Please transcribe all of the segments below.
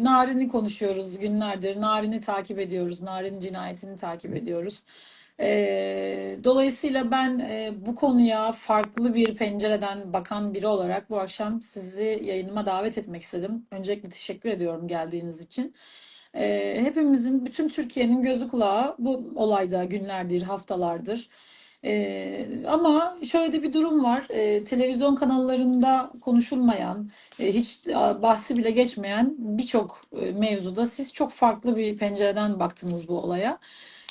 Narin'i konuşuyoruz günlerdir. Narin'i takip ediyoruz. Narin cinayetini takip ediyoruz. Ee, dolayısıyla ben e, bu konuya farklı bir pencereden bakan biri olarak bu akşam sizi yayınıma davet etmek istedim. Öncelikle teşekkür ediyorum geldiğiniz için. Ee, hepimizin, bütün Türkiye'nin gözü kulağı bu olayda günlerdir, haftalardır. Ee, ama şöyle de bir durum var. Ee, televizyon kanallarında konuşulmayan, e, hiç e, bahsi bile geçmeyen birçok e, mevzuda siz çok farklı bir pencereden baktınız bu olaya.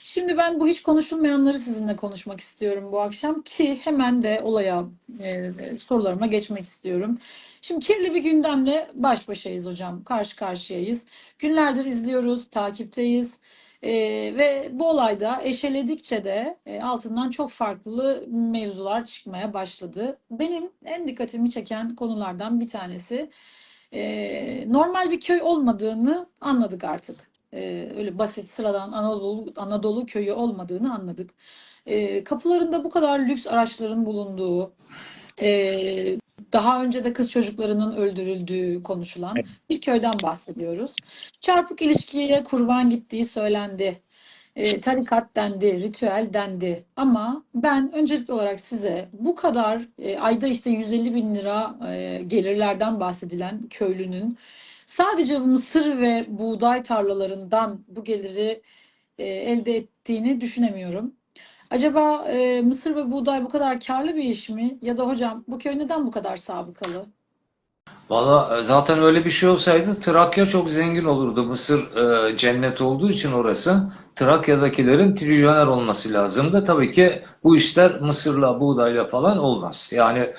Şimdi ben bu hiç konuşulmayanları sizinle konuşmak istiyorum bu akşam ki hemen de olaya e, sorularıma geçmek istiyorum. Şimdi kirli bir gündemle baş başayız hocam, karşı karşıyayız. Günlerdir izliyoruz, takipteyiz. Ee, ve bu olayda eşeledikçe de e, altından çok farklı mevzular çıkmaya başladı. Benim en dikkatimi çeken konulardan bir tanesi e, normal bir köy olmadığını anladık artık. E, öyle basit sıradan Anadolu Anadolu köyü olmadığını anladık. E, kapılarında bu kadar lüks araçların bulunduğu, e, daha önce de kız çocuklarının öldürüldüğü konuşulan bir köyden bahsediyoruz. Çarpık ilişkiye kurban gittiği söylendi. E, tarikat dendi, ritüel dendi. Ama ben öncelikli olarak size bu kadar e, ayda işte 150 bin lira e, gelirlerden bahsedilen köylünün sadece mısır ve buğday tarlalarından bu geliri e, elde ettiğini düşünemiyorum. Acaba e, mısır ve buğday bu kadar karlı bir iş mi? Ya da hocam bu köy neden bu kadar sabıkalı? Valla e, zaten öyle bir şey olsaydı Trakya çok zengin olurdu. Mısır e, cennet olduğu için orası. Trakya'dakilerin trilyoner olması lazımdı. Tabii ki bu işler Mısır'la, buğdayla falan olmaz. Yani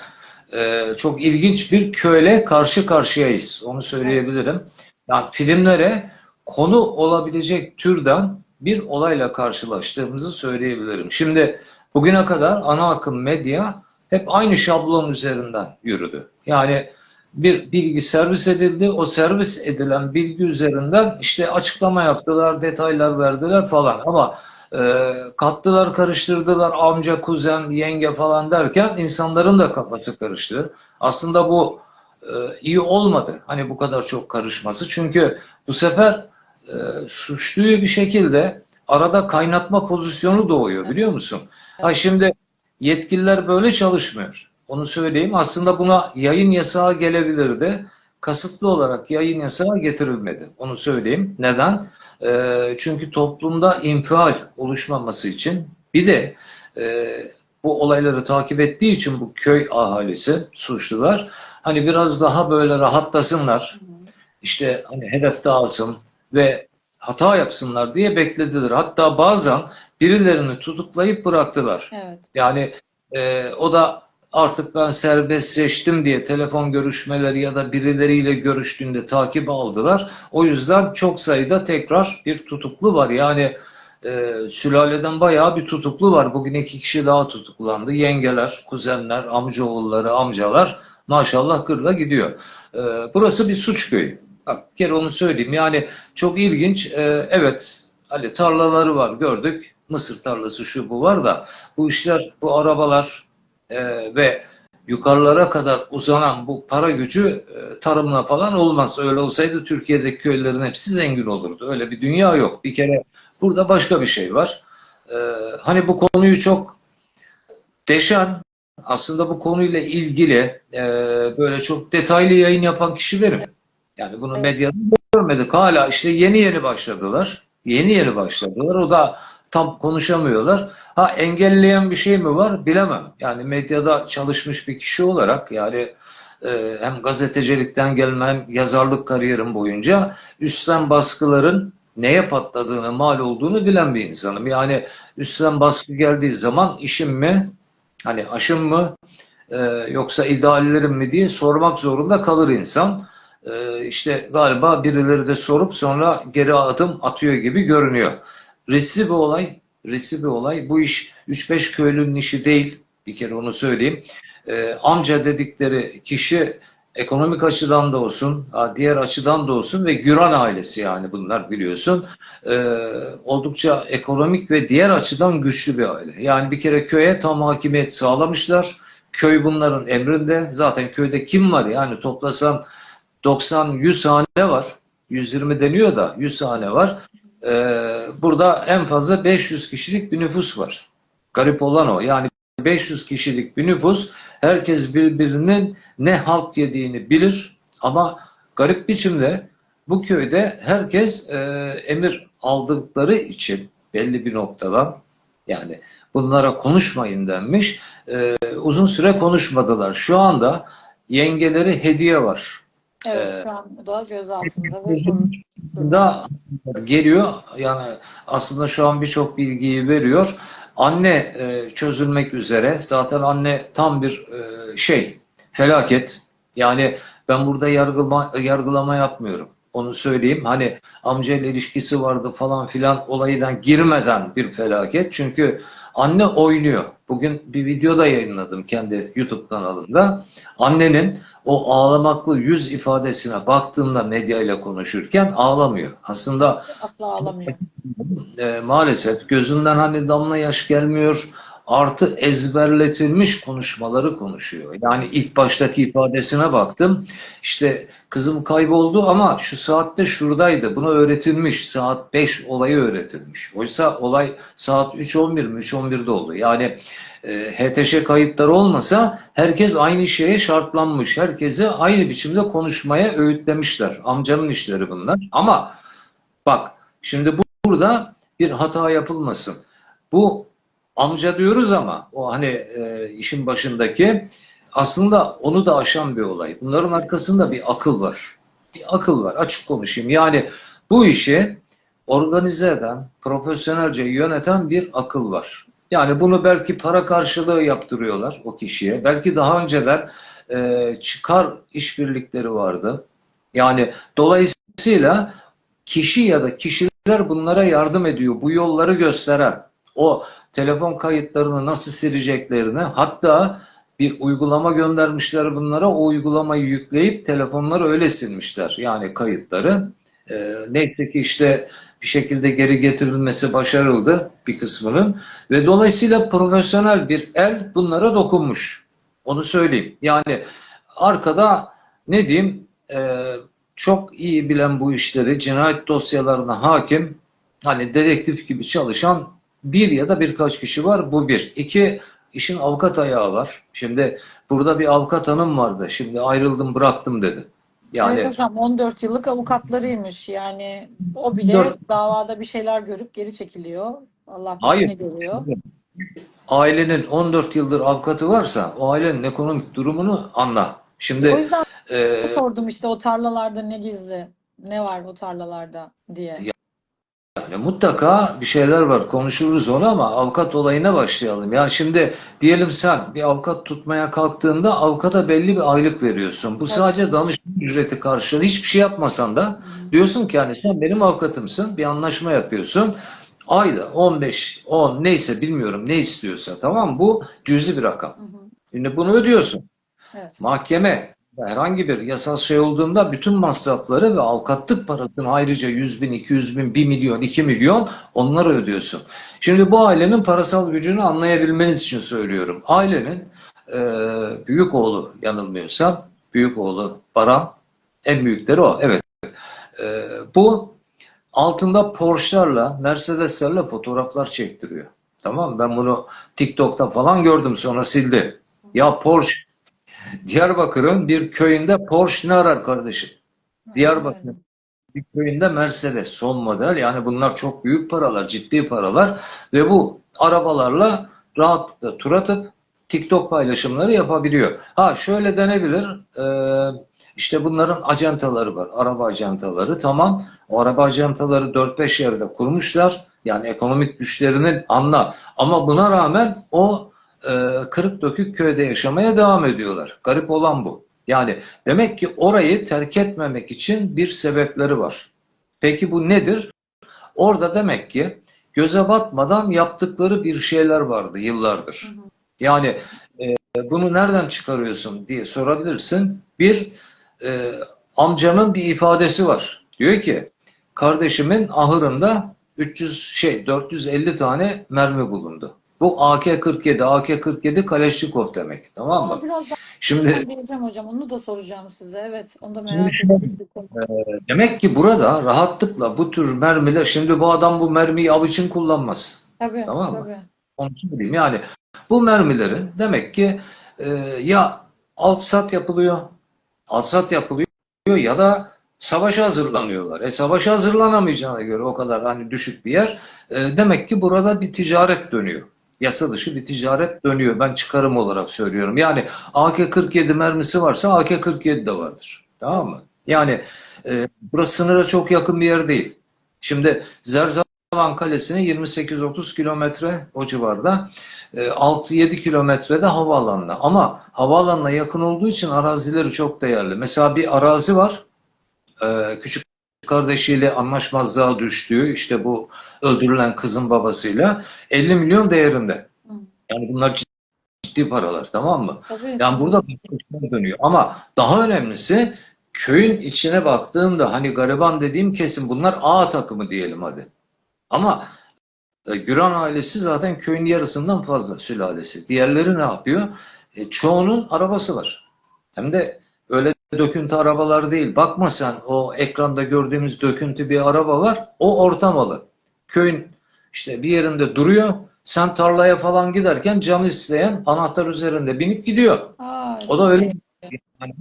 e, çok ilginç bir köyle karşı karşıyayız. Onu söyleyebilirim. Yani filmlere konu olabilecek türden bir olayla karşılaştığımızı söyleyebilirim. Şimdi bugüne kadar ana akım medya hep aynı şablon üzerinden yürüdü. Yani bir bilgi servis edildi. O servis edilen bilgi üzerinden işte açıklama yaptılar, detaylar verdiler falan. Ama e, kattılar, karıştırdılar, amca, kuzen, yenge falan derken insanların da kafası karıştı. Aslında bu e, iyi olmadı. Hani bu kadar çok karışması. Çünkü bu sefer suçluyu bir şekilde arada kaynatma pozisyonu doğuyor biliyor musun? Ha şimdi yetkililer böyle çalışmıyor. Onu söyleyeyim. Aslında buna yayın yasağı gelebilirdi. Kasıtlı olarak yayın yasağı getirilmedi. Onu söyleyeyim. Neden? E, çünkü toplumda infial oluşmaması için bir de e, bu olayları takip ettiği için bu köy ahalisi, suçlular hani biraz daha böyle rahatlasınlar. İşte hani hedef dağılsın ve hata yapsınlar diye beklediler. Hatta bazen birilerini tutuklayıp bıraktılar. Evet. Yani e, o da artık ben serbestleştim diye telefon görüşmeleri ya da birileriyle görüştüğünde takip aldılar. O yüzden çok sayıda tekrar bir tutuklu var. Yani e, sülaleden bayağı bir tutuklu var. Bugün iki kişi daha tutuklandı. Yengeler, kuzenler, amcaoğulları, amcalar maşallah kırla gidiyor. E, burası bir suç köyü. Bak bir kere onu söyleyeyim. Yani çok ilginç. E, evet hani tarlaları var gördük. Mısır tarlası şu bu var da bu işler, bu arabalar e, ve yukarılara kadar uzanan bu para gücü e, tarımla falan olmaz. Öyle olsaydı Türkiye'deki köylerin hepsi zengin olurdu. Öyle bir dünya yok. Bir kere burada başka bir şey var. E, hani bu konuyu çok deşen, aslında bu konuyla ilgili e, böyle çok detaylı yayın yapan kişi benim. Yani bunu Evet. medyada görmedik. Hala işte yeni yeni başladılar. Yeni yeni başladılar. O da tam konuşamıyorlar. Ha engelleyen bir şey mi var bilemem. Yani medyada çalışmış bir kişi olarak yani e, hem gazetecilikten gelmem yazarlık kariyerim boyunca üstten baskıların neye patladığını, mal olduğunu bilen bir insanım. Yani üstten baskı geldiği zaman işim mi, hani aşım mı, e, yoksa ideallerim mi diye sormak zorunda kalır insan. E, işte galiba birileri de sorup sonra geri adım atıyor gibi görünüyor. Riskli bir olay, riskli bir olay. Bu iş 3-5 köylünün işi değil. Bir kere onu söyleyeyim. Ee, amca dedikleri kişi ekonomik açıdan da olsun, diğer açıdan da olsun ve Güran ailesi yani bunlar biliyorsun. Ee, oldukça ekonomik ve diğer açıdan güçlü bir aile. Yani bir kere köye tam hakimiyet sağlamışlar. Köy bunların emrinde. Zaten köyde kim var yani toplasan 90-100 hane var. 120 deniyor da 100 hane var. Ee, burada en fazla 500 kişilik bir nüfus var. Garip olan o. Yani 500 kişilik bir nüfus herkes birbirinin ne halt yediğini bilir ama garip biçimde bu köyde herkes e, emir aldıkları için belli bir noktadan yani bunlara konuşmayın denmiş. E, uzun süre konuşmadılar. Şu anda yengeleri hediye var. Evet, Ee, şu an da gözaltında ve soruşturma. geliyor. Yani aslında şu an birçok bilgiyi veriyor. Anne e, çözülmek üzere. Zaten anne tam bir e, şey felaket. Yani ben burada yargılama, yargılama yapmıyorum. Onu söyleyeyim. Hani amcayla ilişkisi vardı falan filan olaydan girmeden bir felaket. Çünkü anne oynuyor. Bugün bir video da yayınladım kendi YouTube kanalımda. Annenin o ağlamaklı yüz ifadesine baktığımda medyayla konuşurken ağlamıyor. Aslında Asla ağlamıyor. e, maalesef gözünden hani damla yaş gelmiyor. Artı ezberletilmiş konuşmaları konuşuyor. Yani ilk baştaki ifadesine baktım. İşte kızım kayboldu ama şu saatte şuradaydı. Buna öğretilmiş. Saat 5 olayı öğretilmiş. Oysa olay saat 3.11 mi? 3.11'de oldu. Yani e, HTŞ kayıtları olmasa herkes aynı şeye şartlanmış. Herkese aynı biçimde konuşmaya öğütlemişler. Amcanın işleri bunlar. Ama bak şimdi bu, burada bir hata yapılmasın. Bu amca diyoruz ama o hani e, işin başındaki aslında onu da aşan bir olay. Bunların arkasında bir akıl var. Bir akıl var. Açık konuşayım. Yani bu işi organize eden, profesyonelce yöneten bir akıl var. Yani bunu belki para karşılığı yaptırıyorlar o kişiye. Belki daha önceden e, çıkar işbirlikleri vardı. Yani dolayısıyla kişi ya da kişiler bunlara yardım ediyor. Bu yolları gösteren, o telefon kayıtlarını nasıl sileceklerini, hatta bir uygulama göndermişler bunlara. O uygulamayı yükleyip telefonları öyle silmişler. Yani kayıtları. E, neyse ki işte bir şekilde geri getirilmesi başarıldı bir kısmının ve dolayısıyla profesyonel bir el bunlara dokunmuş. Onu söyleyeyim. Yani arkada ne diyeyim e, çok iyi bilen bu işleri, cinayet dosyalarına hakim, hani dedektif gibi çalışan bir ya da birkaç kişi var. Bu bir. İki, işin avukat ayağı var. Şimdi burada bir avukat hanım vardı. Şimdi ayrıldım bıraktım dedi. Yani Evet hocam 14 yıllık avukatlarıymış. Yani o bile 14 davada bir şeyler görüp geri çekiliyor. Allah Hayır. ne görüyor. ailenin 14 yıldır avukatı varsa o ailenin ekonomik durumunu anla. O Şimdi yüzden e, sordum işte o tarlalarda ne gizli, ne var o tarlalarda diye. Yani mutlaka bir şeyler var. Konuşuruz onu ama avukat olayına başlayalım. Ya şimdi diyelim sen bir avukat tutmaya kalktığında avukata belli bir aylık veriyorsun. Bu sadece danışman ücreti karşılığı. Hiçbir şey yapmasan da diyorsun ki yani sen benim avukatımsın. Bir anlaşma yapıyorsun. Ayda 15, 10 neyse bilmiyorum ne istiyorsa tamam? Bu cüzi bir rakam. Hı hı. Şimdi bunu ödüyorsun. Evet. Mahkeme herhangi bir yasal şey olduğunda bütün masrafları ve avukatlık parasını ayrıca 100 bin, 200 bin, 1 milyon, 2 milyon onları ödüyorsun. Şimdi bu ailenin parasal gücünü anlayabilmeniz için söylüyorum. Ailenin e, büyük oğlu yanılmıyorsam, büyük oğlu Baran, en büyükleri o. Evet. E, bu altında Porsche'larla, Mercedes'lerle fotoğraflar çektiriyor. Tamam? Ben bunu TikTok'ta falan gördüm sonra sildi. Ya Porsche Diyarbakır'ın bir köyünde Porsche arar kardeşim? Diyarbakır'ın bir köyünde Mercedes son model. Yani bunlar çok büyük paralar, ciddi paralar ve bu arabalarla rahatlıkla tur atıp TikTok paylaşımları yapabiliyor. Ha şöyle denebilir. eee, işte bunların ajantaları var. Araba ajantaları. Tamam. O araba ajantaları 4-5 yerde kurmuşlar. Yani ekonomik güçlerinin anla. Ama buna rağmen o e, kırık dökük köyde yaşamaya devam ediyorlar. Garip olan bu. Yani demek ki orayı terk etmemek için bir sebepleri var. Peki bu nedir? Orada demek ki göze batmadan yaptıkları bir şeyler vardı yıllardır. Hı hı. Yani e, bunu nereden çıkarıyorsun diye sorabilirsin. Bir e, amcamın bir ifadesi var. Diyor ki kardeşimin ahırında 300 şey 450 tane mermi bulundu. Bu AK-47, AK-47 Kaleşnikov demek. Tamam mı? Ama biraz daha Şimdi bileceğim hocam. Onu da soracağım size. Evet, onu da merak bir konu. demek ki burada rahatlıkla bu tür mermiler, şimdi bu adam bu mermiyi av için kullanmaz. Tabii, Tamam mı? tabii. Onu söyleyeyim. Yani bu mermilerin demek ki e, ya alsat yapılıyor, alsat yapılıyor ya da savaşa hazırlanıyorlar. E savaşa hazırlanamayacağına göre o kadar hani düşük bir yer. e, demek ki burada bir ticaret dönüyor. Yasa dışı bir ticaret dönüyor. Ben çıkarım olarak söylüyorum. Yani AK-47 mermisi varsa AK-47 de vardır. Tamam mı? Yani e, burası sınıra çok yakın bir yer değil. Şimdi Zerzavan Kalesi'ne 28-30 kilometre o civarda. E, 6-7 kilometrede havaalanına. Ama havaalanına yakın olduğu için arazileri çok değerli. Mesela bir arazi var. E, küçük kardeşiyle anlaşmazlığa düştüğü işte bu öldürülen kızın babasıyla 50 milyon değerinde. Yani bunlar ciddi paralar tamam mı? Tabii. Yani burada dönüyor. Ama daha önemlisi köyün içine baktığında hani gariban dediğim kesim bunlar A takımı diyelim hadi. Ama e, Güran ailesi zaten köyün yarısından fazla sülalesi. Diğerleri ne yapıyor? E, çoğunun arabası var. Hem de öyle döküntü arabalar değil. Bakma sen o ekranda gördüğümüz döküntü bir araba var. O orta malı. Köyün işte bir yerinde duruyor. Sen tarlaya falan giderken canı isteyen anahtar üzerinde binip gidiyor. Aa, O da öyle yani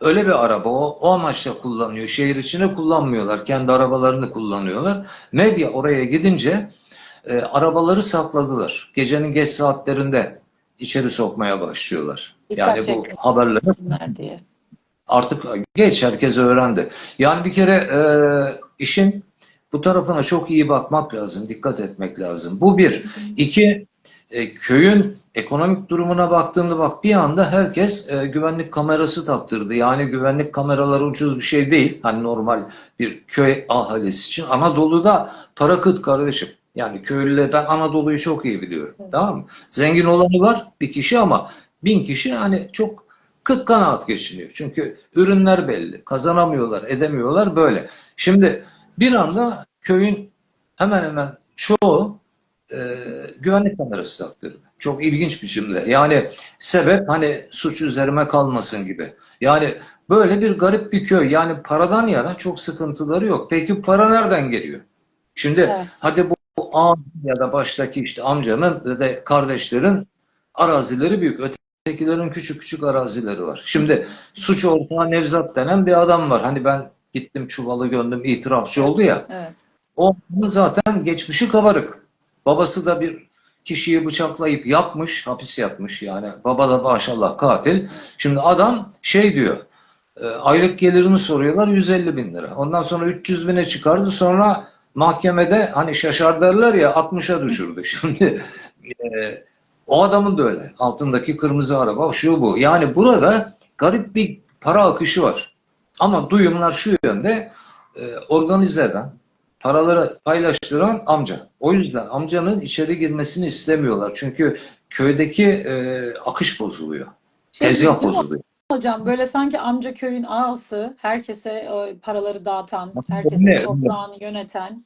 öyle bir araba. O, o amaçla kullanıyor. Şehir içine kullanmıyorlar. Kendi arabalarını kullanıyorlar. Medya oraya gidince e, arabaları sakladılar. Gecenin geç saatlerinde içeri sokmaya başlıyorlar. Dikkat Yani bu haberleri diye. Artık geç herkes öğrendi. Yani bir kere e, işin bu tarafına çok iyi bakmak lazım. Dikkat etmek lazım. Bu bir. İki, e, köyün ekonomik durumuna baktığında bak bir anda herkes e, güvenlik kamerası taktırdı. Yani güvenlik kameraları ucuz bir şey değil. Hani normal bir köy ahalisi için. Anadolu'da para kıt kardeşim. Yani köylüler ben Anadolu'yu çok iyi biliyorum. Tamam mı? Zengin olanı var bir kişi ama bin kişi hani çok kıt kanaat geçiniyor. Çünkü ürünler belli. Kazanamıyorlar, edemiyorlar böyle. Şimdi bir anda köyün hemen hemen çoğu e, güvenlik kamerası taktırdı. Çok ilginç biçimde. Yani sebep hani suç üzerime kalmasın gibi. Yani böyle bir garip bir köy. Yani paradan yana çok sıkıntıları yok. Peki para nereden geliyor? Şimdi Evet. hadi bu ağam ya da baştaki işte amcanın ve de kardeşlerin arazileri büyük. Ötekilerin küçük küçük arazileri var. Şimdi suç ortağı Nevzat denen bir adam var. Hani ben gittim çuvalı gömdüm itirafçı oldu ya. Evet. O zaten geçmişi kabarık. Babası da bir kişiyi bıçaklayıp yakmış, hapis yatmış yani. Baba da maşallah katil. Şimdi adam şey diyor, e, aylık gelirini soruyorlar 150 bin lira. Ondan sonra 300 bine çıkardı. Sonra mahkemede hani şaşar derler ya 60'a düşürdü. Şimdi e, o adamın da öyle. Altındaki kırmızı araba şu bu. Yani burada garip bir para akışı var. Ama duyumlar şu yönde e, organize eden, paraları paylaştıran amca. O yüzden amcanın içeri girmesini istemiyorlar. Çünkü köydeki e, akış bozuluyor. Şey Tezgah bozuluyor. hocam böyle sanki amca köyün ağası, herkese e, paraları dağıtan, öyle, toprağını yöneten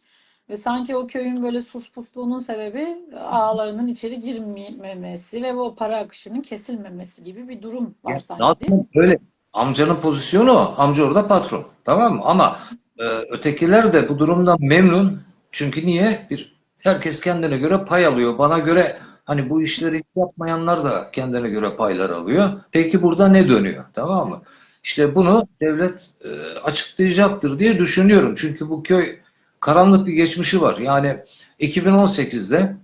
ve sanki o köyün böyle sus pusluğunun sebebi ağalarının içeri girmemesi ve o para akışının kesilmemesi gibi bir durum var sanki değil mi? Zaten öyle. Amcanın pozisyonu. Amca orada patron. Tamam mı? Ama e, ötekiler de bu durumdan memnun. Çünkü niye? Bir herkes kendine göre pay alıyor. Bana göre hani bu işleri hiç yapmayanlar da kendine göre paylar alıyor. Peki burada ne dönüyor? Tamam mı? İşte bunu devlet e, açıklayacaktır diye düşünüyorum. Çünkü bu köy karanlık bir geçmişi var. Yani 2018'de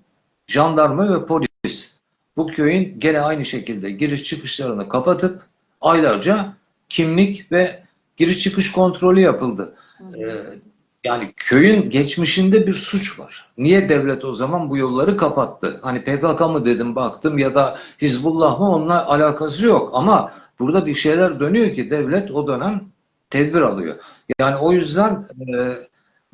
jandarma ve polis bu köyün gene aynı şekilde giriş çıkışlarını kapatıp aylarca kimlik ve giriş çıkış kontrolü yapıldı. Ee, yani köyün geçmişinde bir suç var. Niye devlet o zaman bu yolları kapattı? Hani PKK mı dedim baktım ya da Hizbullah mı onunla alakası yok. Ama burada bir şeyler dönüyor ki devlet o dönem tedbir alıyor. Yani o yüzden e,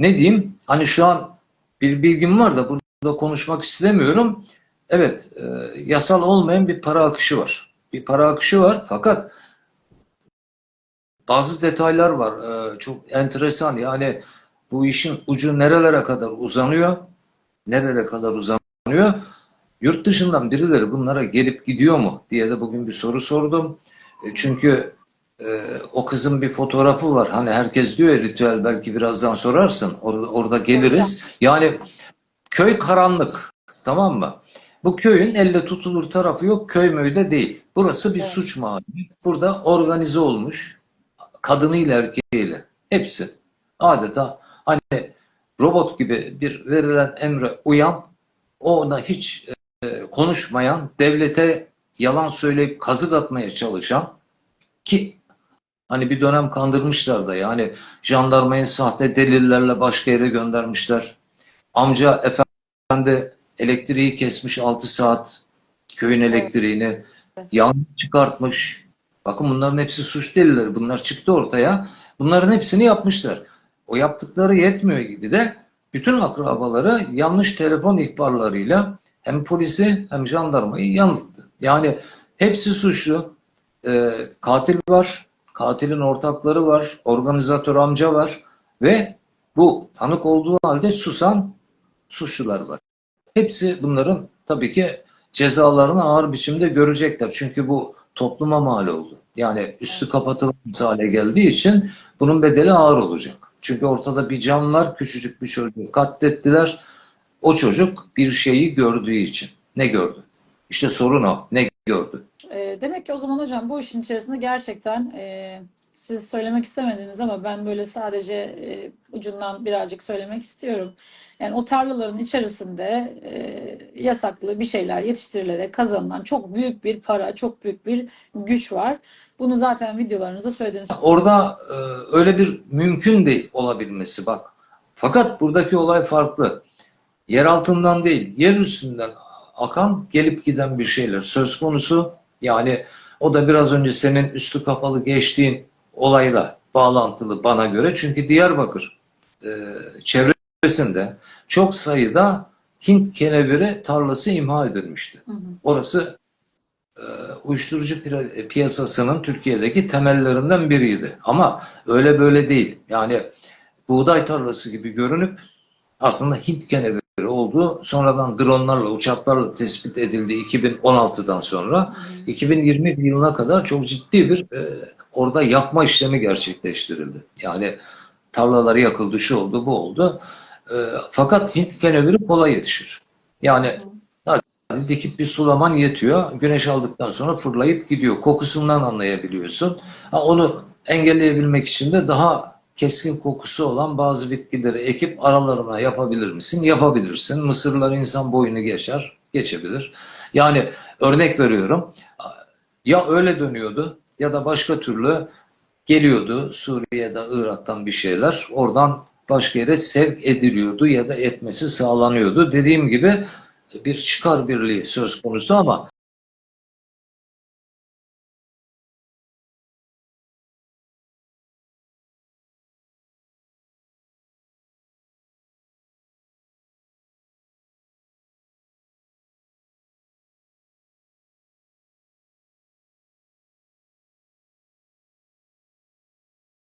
ne diyeyim hani şu an bir bilgim var da burada konuşmak istemiyorum. Evet e, yasal olmayan bir para akışı var. Bir para akışı var fakat bazı detaylar var. Ee, çok enteresan. Yani bu işin ucu nerelere kadar uzanıyor? Nerelere kadar uzanıyor? Yurt dışından birileri bunlara gelip gidiyor mu diye de bugün bir soru sordum. E, Çünkü e, o kızın bir fotoğrafı var. Hani herkes diyor ya ritüel belki birazdan sorarsın. Orada, orada geliriz. Yani köy karanlık. Tamam mı? Bu köyün elle tutulur tarafı yok. Köy möyde değil. Burası bir Evet. suç mahalli. Burada organize olmuş kadınıyla erkeğiyle. Hepsi. Adeta hani robot gibi bir verilen emre uyan, ona hiç e, konuşmayan, devlete yalan söyleyip kazık atmaya çalışan ki hani bir dönem kandırmışlar da yani jandarmayı sahte delillerle başka yere göndermişler. Amca efendi elektriği kesmiş 6 saat köyün elektriğini yangın çıkartmış. Bakın bunların hepsi suç delilleri. Bunlar çıktı ortaya. Bunların hepsini yapmışlar. O yaptıkları yetmiyor gibi de bütün akrabaları yanlış telefon ihbarlarıyla hem polisi hem jandarmayı yanılttı. Yani hepsi suçlu. Ee, katil var, katilin ortakları var, organizatör amca var ve bu tanık olduğu halde susan suçlular var. Hepsi bunların tabii ki cezalarını ağır biçimde görecekler. Çünkü bu topluma mal oldu. Yani üstü kapatılmış hale geldiği için bunun bedeli ağır olacak. Çünkü ortada bir can var, küçücük bir çocuğu katlettiler. O çocuk bir şeyi gördüğü için. Ne gördü? İşte sorun o. Ne gördü? E, demek ki o zaman hocam bu işin içerisinde gerçekten e, siz söylemek istemediniz ama ben böyle sadece e, ucundan birazcık söylemek istiyorum. Yani o tarlaların içerisinde e, yasaklı bir şeyler yetiştirilerek kazanılan çok büyük bir para, çok büyük bir güç var. Bunu zaten videolarınızda söylediniz. Orada e, öyle bir mümkün değil olabilmesi bak. Fakat buradaki olay farklı. Yer altından değil, yer üstünden akan, gelip giden bir şeyler söz konusu. Yani o da biraz önce senin üstü kapalı geçtiğin olayla bağlantılı bana göre. Çünkü Diyarbakır e, çevresinde çok sayıda Hint keneviri tarlası imha edilmişti. Hı hı. Orası e, uyuşturucu pi- piyasasının Türkiye'deki temellerinden biriydi. Ama öyle böyle değil. Yani buğday tarlası gibi görünüp aslında Hint keneviri olduğu sonradan dronlarla, uçaklarla tespit edildi 2016'dan sonra. 2020 yılına kadar çok ciddi bir e, orada yakma işlemi gerçekleştirildi. Yani tarlaları yakıldı, şu oldu, bu oldu. E, fakat Hint keneviri kolay yetişir. Yani dikip bir sulaman yetiyor. Güneş aldıktan sonra fırlayıp gidiyor. Kokusundan anlayabiliyorsun. Ha, onu engelleyebilmek için de daha keskin kokusu olan bazı bitkileri ekip aralarına yapabilir misin? Yapabilirsin. Mısırlar insan boyunu geçer, geçebilir. Yani örnek veriyorum. Ya öyle dönüyordu ya da başka türlü geliyordu Suriye'de, Irak'tan bir şeyler. Oradan başka yere sevk ediliyordu ya da etmesi sağlanıyordu. Dediğim gibi bir çıkar birliği söz konusu ama